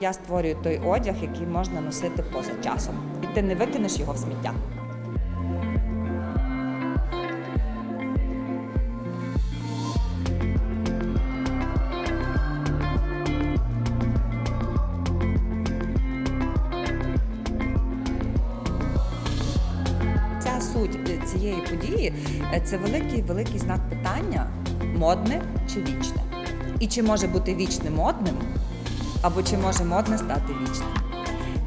Я створюю той одяг, який можна носити поза часом, і ти не викинеш його в сміття. Ця суть цієї події це великий великий знак питання: модне чи вічне. І чи може бути вічне модним, або чи може модне стати вічним.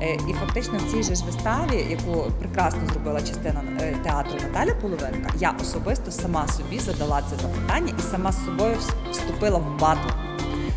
Е, І фактично в цій же ж виставі, яку прекрасно зробила частина е, театру Наталя Половинка, я особисто сама собі задала це запитання і сама з собою вступила в батл.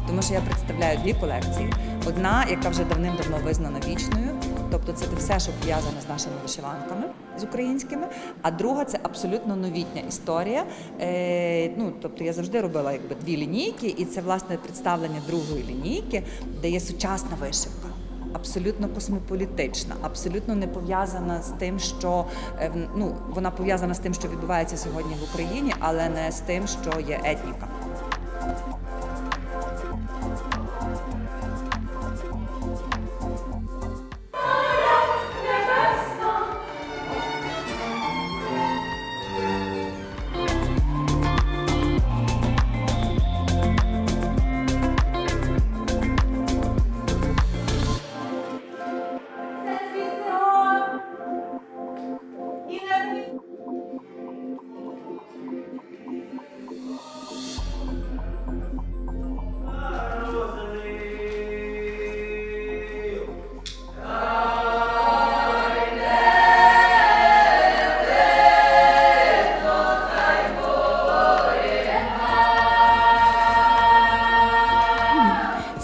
Тому що я представляю дві колекції. Одна, яка вже давним-давно визнана вічною, тобто це все, що пов'язане з нашими вишиванками з українськими. А друга це абсолютно новітня історія. Е, ну, тобто я завжди робила якби дві лінійки, і це власне представлення другої лінійки, де є сучасна вишивка. Абсолютно космополітична, абсолютно не пов'язана з тим, що е, ну вона пов'язана з тим, що відбувається сьогодні в Україні, але не з тим, що є етніка.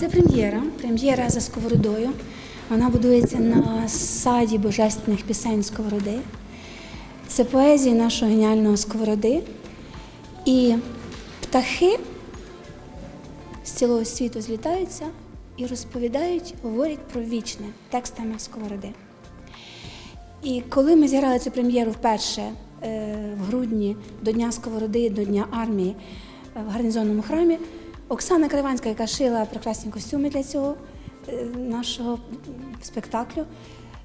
Це прем'єра. Прем'єра за сковородою. Вона будується на саді божественних пісень Сковороди. Це поезія нашого геніального сковороди. І птахи з цілого світу злітаються і розповідають, говорять про вічне текстами сковороди. І коли ми зіграли цю прем'єру вперше е, в грудні до Дня Сковороди, до Дня армії е, в гарнізонному храмі, Оксана Криванська, яка шила прекрасні костюми для цього е, нашого спектаклю,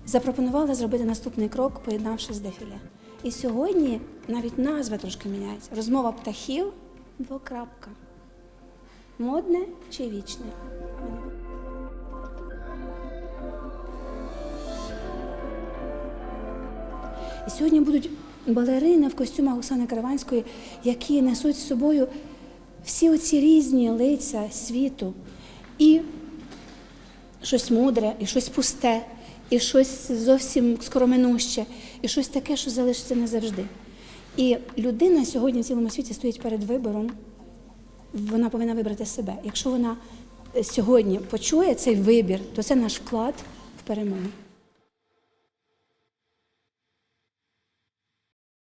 запропонувала зробити наступний крок, поєднавши з дефіле. І сьогодні навіть назва трошки міняється. Розмова птахів двокрапка. Модне чи вічне? І сьогодні будуть балерини в костюмах Оксани Караванської, які несуть з собою всі оці різні лиця світу. І щось мудре, і щось пусте, і щось зовсім скороминуще, і щось таке, що залишиться назавжди. І людина сьогодні в цілому світі стоїть перед вибором. Вона повинна вибрати себе. Якщо вона е, сьогодні почує цей вибір, то це наш вклад в перемогу.